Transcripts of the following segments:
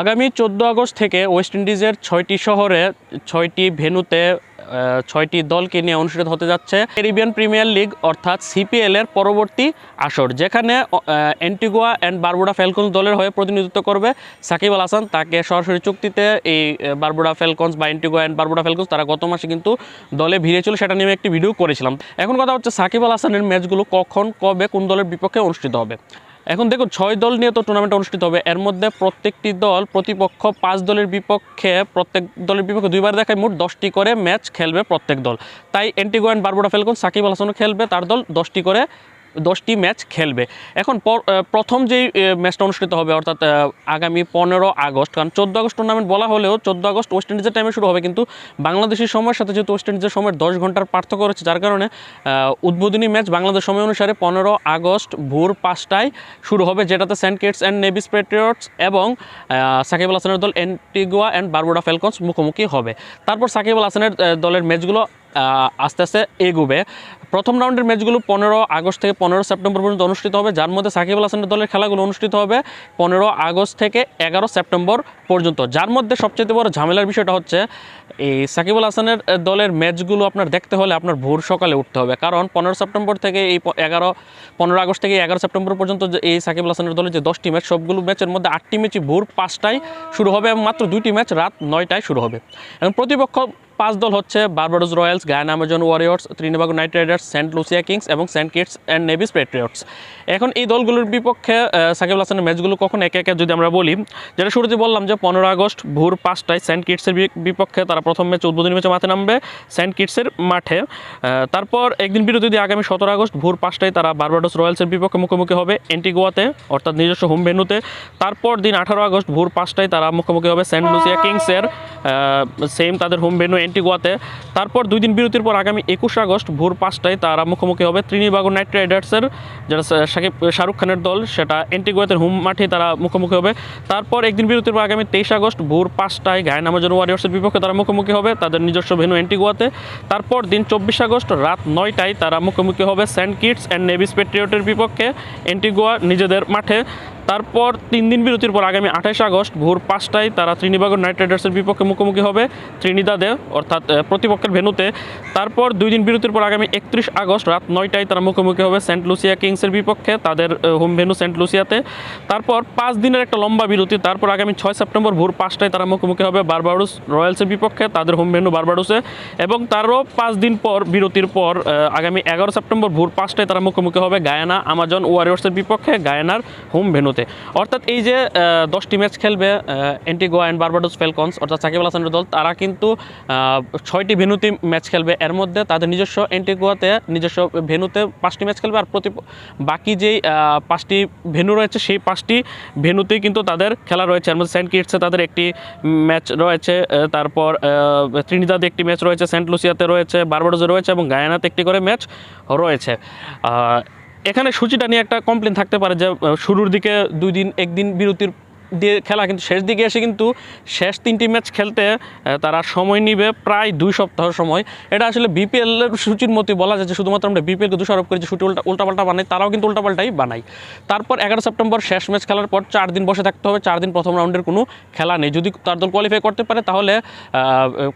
আগামী চোদ্দ আগস্ট থেকে ওয়েস্ট ইন্ডিজের ছয়টি শহরে ছয়টি ভেন্যুতে আহ, ছয়টি দলকে নিয়ে অনুষ্ঠিত হতে যাচ্ছে ক্যারিবিয়ান প্রিমিয়ার লিগ অর্থাৎ সিপিএল এর পরবর্তী আসর যেখানে অ্যান্টিগুয়া অ্যান্ড বারবুডা ফ্যালকনস দলের হয়ে প্রতিনিধিত্ব করবে সাকিব আল হাসান। তাকে সরাসরি চুক্তিতে এই বারবুডা ফ্যালকনস বা অ্যান্টিগুয়া অ্যান্ড বারবুডা ফ্যালকনস তারা গত মাসে কিন্তু দলে ভিড়েছিল সেটা নিয়ে একটি ভিডিও করেছিলাম। এখন কথা হচ্ছে সাকিব আল হাসানের ম্যাচগুলো কখন কবে কোন দলের বিপক্ষে অনুষ্ঠিত হবে? এখন দেখুন, ছয় দল নিয়ে তো টুর্নামেন্ট অনুষ্ঠিত হবে। এর মধ্যে প্রত্যেকটি দল, প্রতিপক্ষ পাঁচ দলের বিপক্ষে প্রত্যেক দলের বিপক্ষে দুইবার দেখায় মোট দশটি করে ম্যাচ খেলবে প্রত্যেক দল। তাই অ্যান্টিগোয়েন্ট বারবোডা ফেলকন সাকিব আল হাসানও খেলবে, তার দল দশটি করে দশটি ম্যাচ খেলবে। এখন পর- প্রথম যেই ম্যাচটা অনুষ্ঠিত হবে, অর্থাৎ আগামী পনেরো আগস্ট, কারণ চোদ্দ আগস্ট টুর্নামেন্ট বলা হলেও চোদ্দ আগস্ট ওয়েস্ট ইন্ডিজের টাইমে শুরু হবে, কিন্তু বাংলাদেশের সময়ের সাথে যেহেতু ওয়েস্ট ইন্ডিজের সময়ের দশ ঘণ্টার পার্থক্য রয়েছে, যার কারণে উদ্বোধনী ম্যাচ বাংলাদেশ সময় অনুসারে পনেরো আগস্ট ভোর পাঁচটায় শুরু হবে, যেটাতে Saint Kitts and Nevis Patriots এবং সাকিব আল হাসানের দল অ্যান্টিগুয়া অ্যান্ড বারবুডা ফেলকনস মুখোমুখি হবে। তারপর সাকিব আল হাসানের দলের ম্যাচগুলো আস্তে আস্তে এগোবে। প্রথম রাউন্ডের ম্যাচগুলো পনেরো আগস্ট থেকে পনেরো সেপ্টেম্বর পর্যন্ত অনুষ্ঠিত হবে, যার মধ্যে সাকিব আল হাসানের দলের খেলাগুলো অনুষ্ঠিত হবে পনেরো আগস্ট থেকে এগারো সেপ্টেম্বর পর্যন্ত। যার মধ্যে সবচেয়ে বড় ঝামেলার বিষয়টা হচ্ছে, এই সাকিব আল হাসানের দলের ম্যাচগুলো আপনার দেখতে হলে আপনার ভোর সকালে উঠতে হবে। কারণ পনেরো সেপ্টেম্বর থেকে এই এগারো, পনেরো আগস্ট থেকে এগারো সেপ্টেম্বর পর্যন্ত যে এই সাকিব আল হাসানের দলের যে দশটি ম্যাচ, সবগুলো ম্যাচের মধ্যে আটটি ম্যাচই ভোর পাঁচটায় শুরু হবে এবং মাত্র দুইটি ম্যাচ রাত নয়টায় শুরু হবে। এবং প্রতিপক্ষ পাঁচ দল হচ্ছে Barbados Royals, Guyana Amazon Warriors, Trinbago Knight Riders, saint Lucia Kings এবং saint Kitts and Nevis Patriots. এখন এই দলগুলোর বিপক্ষে সাকিব হাসানের ম্যাচগুলো কখন একে একে যদি আমরা বলি, যেটা শুরুতে বললাম যে পনেরো আগস্ট ভোর পাঁচটায় সেন্ট কিটসের বিপক্ষে তারা প্রথম ম্যাচ উদ্বোধনী ম্যাচে মাঠে নামবে সেন্ট কিটসের মাঠে। তারপর একদিন বিরতি দিয়ে আগামী সতেরো আগস্ট ভোর পাঁচটায় তারা বারবাডোস রয়্যালসের বিপক্ষে মুখোমুখি হবে এন্টিগোয়াতে, অর্থাৎ নিজস্ব হোম ভেন্যুতে। তারপর দিন আঠারো আগস্ট ভোর পাঁচটায় তারা মুখোমুখি হবে সেন্ট লুসিয়া কিংসের সেম তাদের হোম ভেন্যু এন্টিগোয়াতে তারপর দুই দিন বিরতির পর আগামী একুশ আগস্ট ভোর পাঁচটায় তারা মুখোমুখি হবে ত্রিনিবাগো নাইট রাইডার্সের সা- শাকিব শাহরুখ খানের দল, সেটা এন্টিগোয়াতের হোম মাঠে তারা মুখোমুখি হবে। তারপর একদিন বিরতির পর আগামী তেইশ আগস্ট ভোর পাঁচটায় গায়ন আমাজন ওয়ারিয়র্সের বিপক্ষে তারা মুখোমুখি হবে, তাদের নিজস্ব ভেন্যু এন্টিগোয়াতে তারপর দিন চব্বিশ আগস্ট রাত নয়টায় তারা মুখোমুখি হবে সেন্ট কিটস অ্যান্ড নেভিস পেট্রিয়টের বিপক্ষে এন্টিগোয়া নিজেদের মাঠে। তারপর তিন দিন বিরতির পর আগামী আঠাশ আগস্ট ভোর পাঁচটায় তারা ত্রিনিবাগর নাইট রাইডার্সের বিপক্ষে মুখোমুখি হবে ত্রিনিদাদে অর্থাৎ প্রতিপক্ষের ভেনুতে তারপর দুই দিন বিরতির পর আগামী একত্রিশ আগস্ট রাত নয়টায় তারা মুখোমুখি হবে সেন্ট লুসিয়া কিংসের বিপক্ষে, তাদের হোম ভেনু সেন্ট লুসিয়াতে। তারপর পাঁচ দিনের একটা লম্বা বিরতি, তারপর আগামী ছয় সেপ্টেম্বর ভোর পাঁচটায় তারা মুখোমুখি হবে বারবাডোস রয়্যালসের বিপক্ষে, তাদের হোম ভেনু বারবাডোসে। এবং তারও পাঁচ দিন পর বিরতির পর আগামী এগারো সেপ্টেম্বর ভোর পাঁচটায় তারা মুখোমুখি হবে গায়ানা, আমাজন ওয়ারিয়র্সের বিপক্ষে, গায়ানার হোম ভেন্যুতে অর্থাৎ এই যে দশটি ম্যাচ খেলবে এন্টিগোয়া অ্যান্ড বারবাডোস ফেলকনস অর্থাৎ সাকিব আল হাসানের দল, তারা কিন্তু ছয়টি ভেন্যুতে ম্যাচ খেলবে। এর মধ্যে তাদের নিজস্ব এন্টিগোয়াতে নিজস্ব ভেন্যুতে পাঁচটি ম্যাচ খেলবে, আর প্রতি, বাকি যেই পাঁচটি ভেনু রয়েছে, সেই পাঁচটি ভেনুতেই কিন্তু তাদের খেলা রয়েছে। এর মধ্যে সেন্ট কিটসে তাদের একটি ম্যাচ রয়েছে তারপর ত্রিনিদাতে একটি ম্যাচ রয়েছে সেন্ট লুসিয়াতে রয়েছে বারবাডোসে রয়েছে এবং গায়ানাতে একটি করে ম্যাচ রয়েছে। এখানে সূচিটা নিয়ে একটা কমপ্লেন থাকতে পারে যে শুরুর দিকে দুই দিন একদিন বিরতির খেলা কিন্তু শেষ দিকে এসে কিন্তু শেষ তিনটি ম্যাচ খেলতে তারা সময় নিবে প্রায় দুই সপ্তাহ সময়। এটা আসলে বিপিএল সূচির মতোই বলা যায় যে শুধুমাত্র আমরা বিপিএলকে দোষারোপ করি যে সূচি উল্টা উল্টাপাল্টা বানাই তারাও কিন্তু উল্টাপাল্টাই বানাই তারপর এগারো সেপ্টেম্বর শেষ ম্যাচ খেলার পর চার দিন বসে থাকতে হবে, চার দিন প্রথম রাউন্ডের কোনো খেলা নেই। যদি তার দল কোয়ালিফাই করতে পারে তাহলে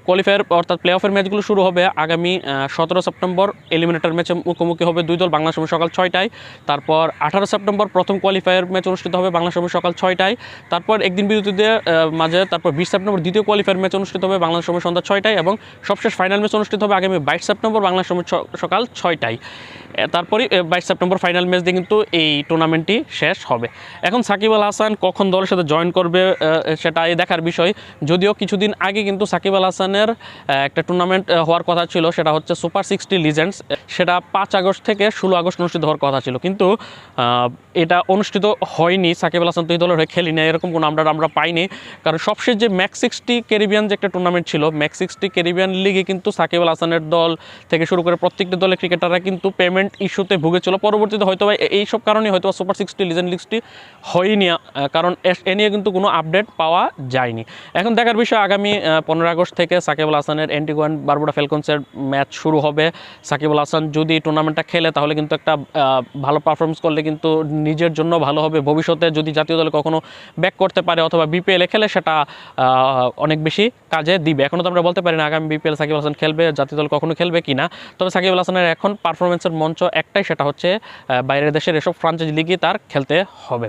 কোয়ালিফায়ার অর্থাৎ প্লে অফের ম্যাচগুলো শুরু হবে আগামী সতেরো সেপ্টেম্বর। এলিমিনেটর ম্যাচে মুখোমুখি হবে দুই দল, বাংলা সময় সকাল ছয়টায়। তারপর আঠারো সেপ্টেম্বর প্রথম কোয়ালিফায়ার ম্যাচ অনুষ্ঠিত হবে, বাংলা সময় সকাল ছয়টায়। তারপর একদিন বিরতি দিয়ে মাঝে তারপর বিশ সেপ্টেম্বর দ্বিতীয় কোয়ালিফায়ার ম্যাচ অনুষ্ঠিত হবে বাংলা সময় সন্ধ্যা ছয়টায় এবং সবশেষ ফাইনাল ম্যাচ অনুষ্ঠিত হবে আগামী বাইশ সেপ্টেম্বর বাংলা সময় সকাল ছয়টায়। তারপরে বাইশ সেপ্টেম্বর ফাইনাল ম্যাচ দিয়ে কিন্তু এই টুর্নামেন্টটি শেষ হবে। এখন সাকিব আল হাসান কখন দলের সাথে জয়েন করবে সেটাই দেখার বিষয়। যদিও কিছুদিন আগে কিন্তু সাকিব আল হাসানের একটা টুর্নামেন্ট হওয়ার কথা ছিল, সেটা হচ্ছে সুপার সিক্সটি লিজেন্ডস সেটা পাঁচ আগস্ট থেকে ষোলো আগস্ট অনুষ্ঠিত হওয়ার কথা ছিল। কিন্তু এটা অনুষ্ঠিত হয়নি, সাকিব আল হাসান তো এই দলের হয়ে খেলি না এরকম কোনো আমরা আমরা পাইনি। কারণ সবশেষ যে ম্যাক্স সিক্সটি ক্যারিবিয়ান যে একটা টুর্নামেন্ট ছিল ম্যাক্স সিক্সটি ক্যারিবিয়ান লিগে কিন্তু সাকিব আল হাসানের দল থেকে শুরু করে প্রত্যেকটি দলের ক্রিকেটাররা কিন্তু পেমেন্ট পেমেন্ট ইস্যুতে ভুগেছিল পরবর্তীতে হয়তো এইসব কারণে হয়তো সুপার সিক্সটি লিজেন্ড লিস্টটি হয়নি কারণ এ নিয়ে কিন্তু কোনো আপডেট পাওয়া যায়নি। এখন দেখার বিষয়, আগামী পনেরো আগস্ট থেকে সাকিব আল হাসানের অ্যান্টিগুয়ান বারবুডা ফেলকনসের ম্যাচ শুরু হবে। সাকিব আল হাসান যদি টুর্নামেন্টটা খেলে, তাহলে কিন্তু একটা ভালো পারফরমেন্স করলে কিন্তু নিজের জন্য ভালো হবে। ভবিষ্যতে যদি জাতীয় দলে কখনো ব্যাক করতে পারে অথবা বিপিএলে খেলে, সেটা অনেক বেশি কাজে দিবে। এখনও তো আমরা বলতে পারি না, আগামী বিপিএল সাকিব আল হাসান খেলবে, জাতীয় দল কখনো খেলবে কি না তবে সাকিব আল হাসানের এখন পারফরমেন্সের মঞ্চ একটাই সেটা হচ্ছে বাইরের দেশের এসব ফ্রাঞ্চাইজ লিগই তার খেলতে হবে।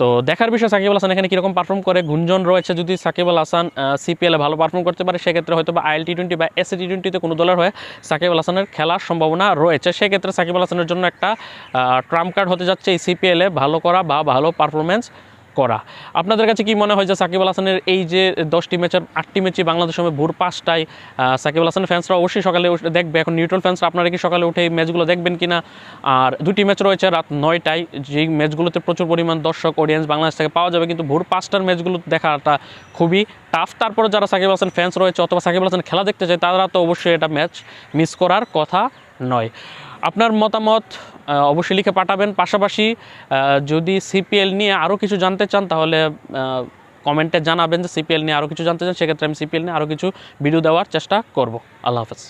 তো দেখার বিষয়, সাকিব আল হাসান এখানে কীরকম পারফর্ম করে? গুঞ্জন রয়েছে যদি সাকিব আল হাসান সিপিএলে ভালো পারফর্ম করতে পারে, সেক্ষেত্রে হয়তো বা আইএল টি টোয়েন্টি বা এসএ টি টোয়েন্টিতে কোনো দলের হয়ে সাকিব আল হাসানের খেলার সম্ভাবনা রয়েছে। সেক্ষেত্রে সাকিব আল হাসানের জন্য একটা ট্রাম্প কার্ড হতে যাচ্ছে এই সিপিএলে ভালো করা বা ভালো পারফরমেন্স করা। আপনাদের কাছে কি মনে হয় যে সাকিব আল হাসানের এই যে দশটি ম্যাচের আটটি ম্যাচই বাংলাদেশ সময় ভোর পাঁচটায় সাকিব আল হাসানের ফ্যান্সরা অবশ্যই সকালে দেখবে। এখন নিউট্রাল ফ্যান্সরা আপনারা কি সকালে উঠে এই ম্যাচগুলো দেখবেন কি না আর দুটি ম্যাচ রয়েছে রাত নয়টায়, যেই ম্যাচগুলোতে প্রচুর পরিমাণ দর্শক অডিয়েন্স বাংলাদেশ থেকে পাওয়া যাবে। কিন্তু ভোর পাঁচটার ম্যাচগুলো দেখাটা খুবই টাফ তারপরে যারা সাকিব আল ফ্যান্স রয়েছে অথবা সাকিব আল খেলা দেখতে চায়, তারা তো অবশ্যই এটা ম্যাচ মিস করার কথা নয়। আপনার মতামত অবশ্যই লিখে পাঠাবেন। পাশাপাশি যদি সিপিএল নিয়ে আরও কিছু জানতে চান, তাহলে কমেন্টে জানাবেন যে সিপিএল নিয়ে আরও কিছু জানতে চান। সেক্ষেত্রে আমি সিপিএল নিয়ে আরও কিছু ভিডিও দেওয়ার চেষ্টা করব। আল্লাহ হাফেজ।